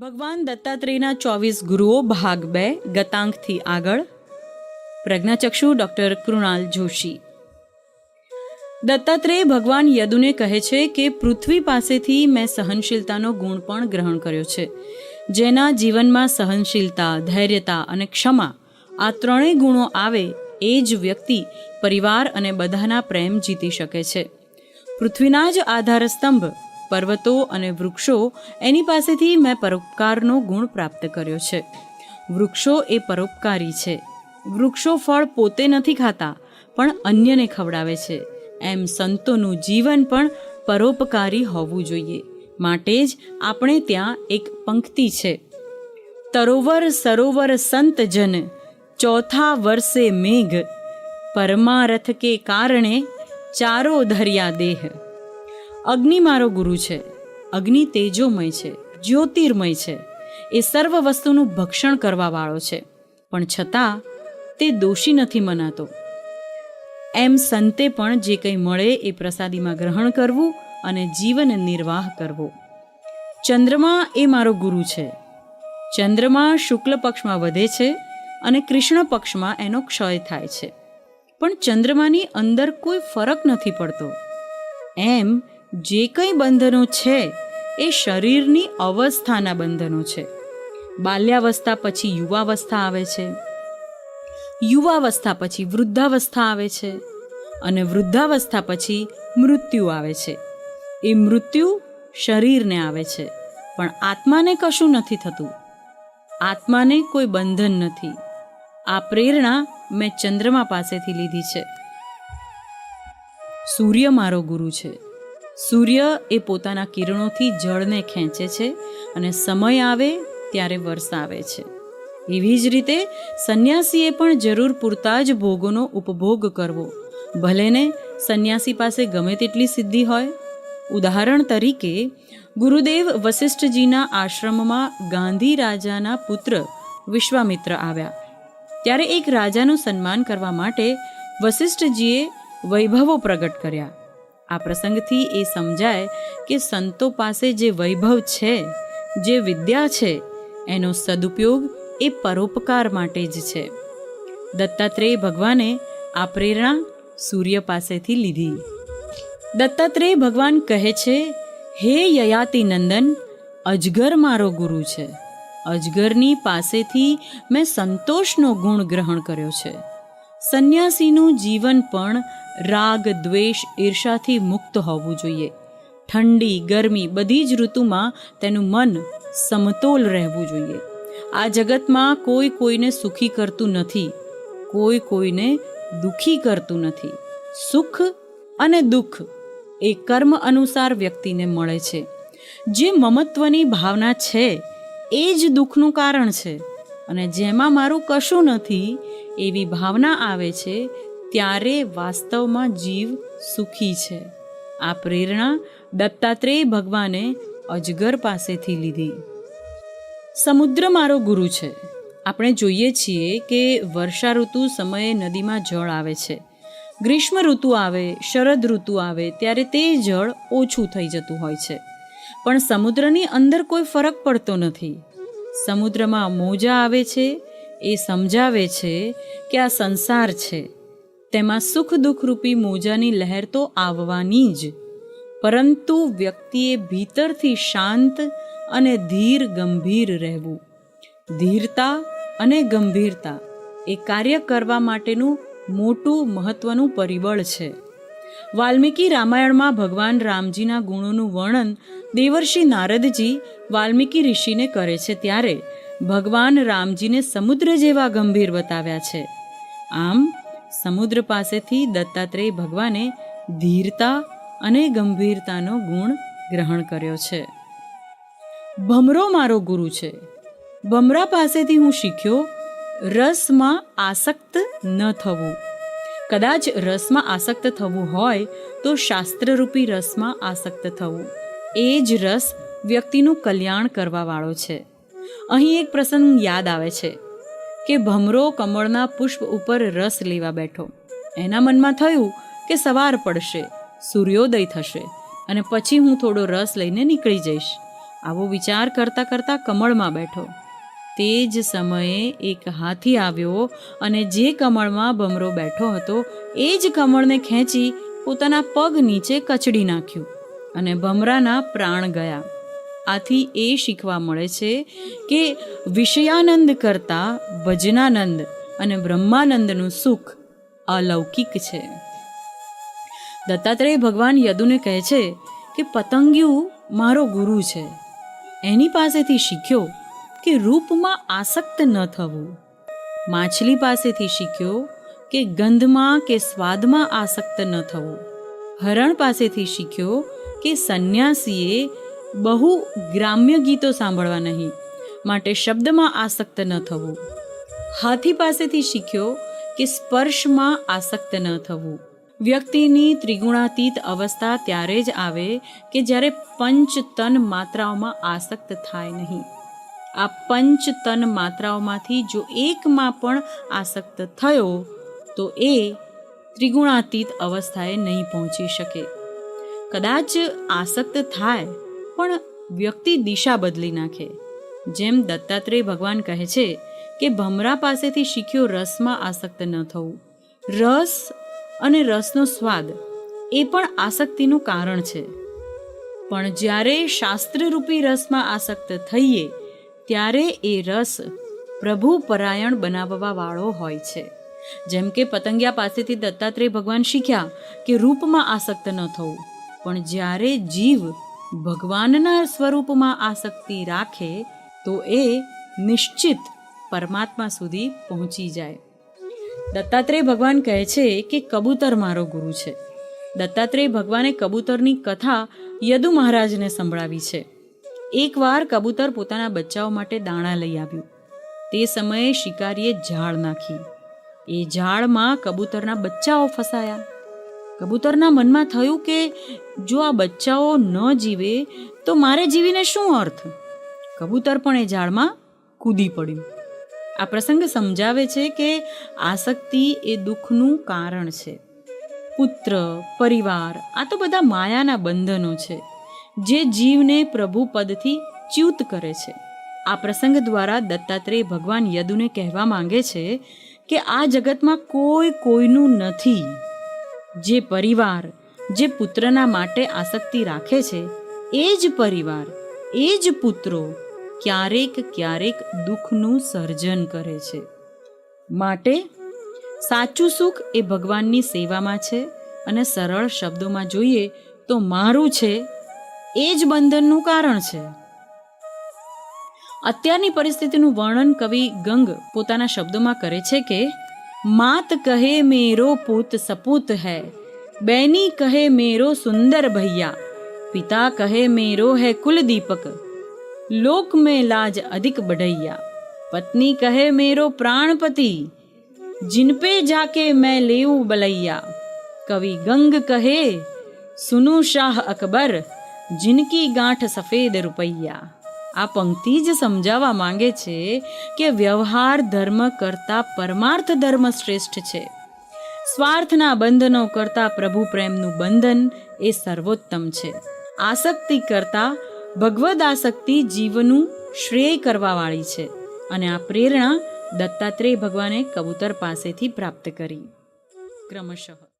ભગવાન દત્તાત્રેયના ચોવીસ ગુરુઓ ભાગ બે, ગતાંકથી આગળ. પ્રજ્ઞાચક્ષુ ડૉક્ટર કૃણાલ જોશી. દત્તાત્રેય ભગવાન યદુને કહે છે કે, પૃથ્વી પાસેથી મેં સહનશીલતાનો ગુણ પણ ગ્રહણ કર્યો છે. જેના જીવનમાં સહનશીલતા, ધૈર્યતા અને ક્ષમા આ ત્રણેય ગુણો આવે, એ જ વ્યક્તિ, પરિવાર અને બધાના પ્રેમ જીતી શકે છે. પૃથ્વીના જ આધારસ્તંભ પર્વતો અને વૃક્ષો એની પાસેથી મેં પરોપકારનો ગુણ પ્રાપ્ત કર્યો છે. વૃક્ષો એ પરોપકારી છે. વૃક્ષો ફળ પોતે નથી ખાતા, પણ અન્યને ખવડાવે છે. એમ સંતોનું જીવન પણ પરોપકારી હોવું જોઈએ. માટે જ આપણે ત્યાં એક પંક્તિ છે. તરોવર સરોવર સંત જન, ચોથા વર્ષે મેઘ. પરમારથ કે કારણે ચારો ધર્યા દેહ. અગ્નિ મારો ગુરુ છે. અગ્નિ તેજોમય છે, જ્યોતિર્મય છે. એ સર્વ વસ્તુનું ભક્ષણ કરવાવાળો છે. પણ છતાં, તે દોષી નથી મનાતો. એમ સંતે પણ જે કંઈ મળે એ પ્રસાદીમાં ગ્રહણ કરવું અને જીવન નિર્વાહ કરવો. ચંદ્રમા એ મારો ગુરુ છે. ચંદ્રમા શુક્લ પક્ષમાં વધે છે અને કૃષ્ણ પક્ષમાં એનો ક્ષય થાય છે. પણ ચંદ્રમાની અંદર કોઈ ફરક નથી પડતો. એમ જે કંઈ બંધનો છે, એ શરીરની અવસ્થાના બંધનો છે. બાલ્યાવસ્થા પછી યુવાવસ્થા આવે છે. યુવાવસ્થા પછી વૃદ્ધાવસ્થા આવે છે અને વૃદ્ધાવસ્થા પછી મૃત્યુ આવે છે. એ મૃત્યુ શરીરને આવે છે, પણ આત્માને કશું નથી થતું. આત્માને કોઈ બંધન નથી. આ પ્રેરણા મેં ચંદ્રમા પાસેથી લીધી છે. સૂર્ય મારો ગુરુ છે. સૂર્ય એ પોતાના કિરણોથી જળને ખેંચે છે અને સમય આવે ત્યારે વરસાવે છે. એવી જ રીતે સંન્યાસીએ પણ જરૂર પૂરતા જ ભોગોનો ઉપભોગ કરવો. ભલેને સંન્યાસી પાસે ગમે તેટલી સિદ્ધિ હોય. ઉદાહરણ તરીકે, ગુરુદેવ વશિષ્ઠજીના આશ્રમમાં ગાંધી રાજાના પુત્ર વિશ્વામિત્ર આવ્યા. ત્યારે એક રાજાનું સન્માન કરવા માટે વશિષ્ઠજીએ વૈભવો પ્રગટ કર્યા. આ પ્રસંગથી એ સમજાય કે સંતો પાસે જે વૈભવ છે, જે વિદ્યા છે, એનો સદુપયોગ એ પરોપકાર માટે જ છે. દત્તાત્રેય ભગવાને આ પ્રેરણા સૂર્ય પાસેથી લીધી. દત્તાત્રેય ભગવાન કહે છે, હે યયાતિ નંદન, અજગર મારો ગુરુ છે. અજગરની પાસેથી મેં સંતોષનો ગુણ ગ્રહણ કર્યો છે. સંન્યાસીનું જીવન પણ રાગ, દ્વેષ, ઈર્ષાથી મુક્ત હોવું જોઈએ. ઠંડી, ગરમી બધી જ ઋતુમાં તેનું મન સમતોલ રહેવું જોઈએ. આ જગતમાં કોઈ કોઈને સુખી કરતું નથી, કોઈ કોઈને દુખી કરતું નથી. સુખ અને દુઃખ એ કર્મ અનુસાર વ્યક્તિને મળે છે. જે મમત્વની ભાવના છે, એ જ દુઃખનું કારણ છે. અને જેમાં મારું કશું નથી એવી ભાવના આવે છે, ત્યારે વાસ્તવમાં જીવ સુખી છે. આ પ્રેરણા દત્તાત્રેય ભગવાને અજગર પાસેથી લીધી. સમુદ્ર મારો ગુરુ છે. આપણે જોઈએ છીએ કે વર્ષા ઋતુ સમયે નદીમાં જળ આવે છે. ગ્રીષ્મ ઋતુ આવે, શરદ ઋતુ આવે, ત્યારે તે જળ ઓછું થઈ જતું હોય છે. પણ સમુદ્રની અંદર કોઈ ફરક પડતો નથી. સમુદ્રમાં મોજા આવે છે, એ સમજાવે છે કે આ સંસાર છે. તેમાં સુખ દુઃખરૂપી મોજાની લહેર તો આવવાની જ. પરંતુ વ્યક્તિએ ભીતરથી શાંત અને ધીર ગંભીર રહેવું. ધીરતા અને ગંભીરતા એ કાર્ય કરવા માટેનું મોટું મહત્વનું પરિબળ છે. વાલ્મીકી રામાયણમાં ભગવાન રામજીના ગુણોનું વર્ણન દેવર્ષિ નારદજી વાલ્મીકી ઋષિને કરે છે ત્યારે ભગવાન રામજીને સમુદ્ર જેવા ગંભીર બતાવ્યા છે. આમ, સમુદ્ર પાસેથી દત્તાત્રેય ભગવાને ધીરતા અને ગંભીરતાનો ગુણ ગ્રહણ કર્યો છે. ભમરો મારો ગુરુ છે. ભમરા પાસેથી હું શીખ્યો, રસમાં આસક્ત ન થવું. કદાચ રસમાં આસક્ત થવું હોય તો શાસ્ત્રરૂપી રસમાં આસક્ત થવું. એ જ રસ વ્યક્તિનું કલ્યાણ કરવાવાળો છે. અહીં એક પ્રસંગ યાદ આવે છે કે ભમરો કમળના પુષ્પ ઉપર રસ લેવા બેઠો. એના મનમાં થયું કે સવાર પડશે, સૂર્યોદય થશે અને પછી હું થોડો રસ લઈને નીકળી જઈશ. આવો વિચાર કરતાં કરતાં કમળમાં બેઠો. તે જ સમયે એક હાથી આવ્યો અને જે કમળમાં ભમરો બેઠો હતો, એ જ કમળને ખેંચી પોતાના પગ નીચે કચડી નાખ્યું. અને ભમરાના પ્રાણ ગયા. આથી એ શીખવા મળે છે કે વિષયાનંદ કરતાં ભજનાનંદ અને બ્રહ્માનંદનું સુખ અલૌકિક છે. દત્તાત્રેય ભગવાન યદુને કહે છે કે, પતંગિયું મારો ગુરુ છે. એની પાસેથી શીખ્યો કે રૂપમાં આસક્ત ન થવું. માછલી પાસેથી શીખ્યો કે ગંધમાં કે સ્વાદમાં આસક્ત ન થવું. હરણ પાસેથી શીખ્યો કે સંન્યાસીએ બહુ ગ્રામ્ય ગીતો સાંભળવા નહીં, માટે શબ્દમાં આસક્ત ન થવું. હાથી પાસેથી શીખ્યો કે સ્પર્શમાં આસક્ત ન થવું. વ્યક્તિની ત્રિગુણાતીત અવસ્થા ત્યારે જ આવે કે જ્યારે પંચ તન માત્રાઓમાં આસક્ત થાય નહીં. આ પંચ તન માત્રાઓમાંથી જો એકમાં પણ આસક્ત થયો, તો એ ત્રિગુણાતીત અવસ્થાએ નહીં પહોંચી શકે. કદાચ આસક્ત થાય, પણ વ્યક્તિ દિશા બદલી નાખે. જેમ દત્તાત્રેય ભગવાન કહે છે કે ભમરા પાસેથી શીખ્યો રસમાં આસક્ત ન થવું. રસ અને રસનો સ્વાદ એ પણ આસક્તિનું કારણ છે. પણ જ્યારે શાસ્ત્રરૂપી રસમાં આસક્ત થઈએ, ત્યારે એ રસ પ્રભુ પરાયણ બનાવવા વાળો હોય છે. જેમ કે પતંગિયા પાસેથી દત્તાત્રેય ભગવાન શીખ્યા કે રૂપમાં આસક્ત ન થવું. પણ જ્યારે જીવ ભગવાનના સ્વરૂપમાં આસક્તિ રાખે, તો એ નિશ્ચિત પરમાત્મા સુધી પહોંચી જાય. દત્તાત્રેય ભગવાન કહે છે કે કબૂતર મારો ગુરુ છે. દત્તાત્રેય ભગવાને કબૂતરની કથા યદુ મહારાજને સંભળાવી છે. એકવાર કબૂતર પોતાના બચ્ચાઓ માટે દાણા લઈ આવ્યું. તે સમયે શિકારીએ ઝાડ નાખી. એ ઝાડમાં કબૂતરના બચ્ચાઓ ફસાયા. કબૂતરના મનમાં થયું કે જો આ બચ્ચાઓ ન જીવે, તો મારે જીવીને શું અર્થ? કબૂતર પણ એ ઝાડમાં કૂદી પડ્યું. આ પ્રસંગ સમજાવે છે કે આસક્તિ એ દુઃખનું કારણ છે. પુત્ર, પરિવાર, આ તો બધા માયાના બંધનો છે, જે જીવને પ્રભુ પદથી ચ્યુત કરે છે. આ પ્રસંગ દ્વારા દત્તાત્રેય ભગવાન યદુને કહેવા માંગે છે કે આ જગતમાં કોઈ કોઈનું નથી. જે પરિવાર, જે પુત્રના માટે આસક્તિ રાખે છે, એ જ પરિવાર, એ જ પુત્રો ક્યારેક ક્યારેક દુઃખનું સર્જન કરે છે. માટે સાચું સુખ એ ભગવાનની સેવામાં છે અને સરળ શબ્દોમાં જોઈએ તો મારું છે એ જ બંધનનું કારણ છે. અત્યારની પરિસ્થિતિનું વર્ણન કવિ ગંગ પોતાના શબ્દોમાં કરે છે કે मात कहे मेरो पुत सपूत है, बैनी कहे मेरो सुंदर भैया, पिता कहे मेरो है कुल दीपक लोक में लाज अधिक बढ़ैया, पत्नी कहे मेरो प्राणपति, जिन पे जाके मैं ले बलैया, कवि गंग कहे, सुनु शाह अकबर, जिनकी गांठ सफ़ेद रुपैया। આ પંક્તિ જ સમજાવવા માંગે છે કે વ્યવહાર ધર્મ કરતાં પરમાર્થ ધર્મ શ્રેષ્ઠ છે. સ્વાર્થના બંધનો કરતા પ્રભુ પ્રેમનું બંધન એ સર્વોત્તમ છે. આસક્તિ કરતા ભગવદ આસક્તિ જીવનું શ્રેય કરવાવાળી છે અને આ પ્રેરણા દત્તાત્રેય ભગવાને કબૂતર પાસેથી પ્રાપ્ત કરી. ક્રમશઃ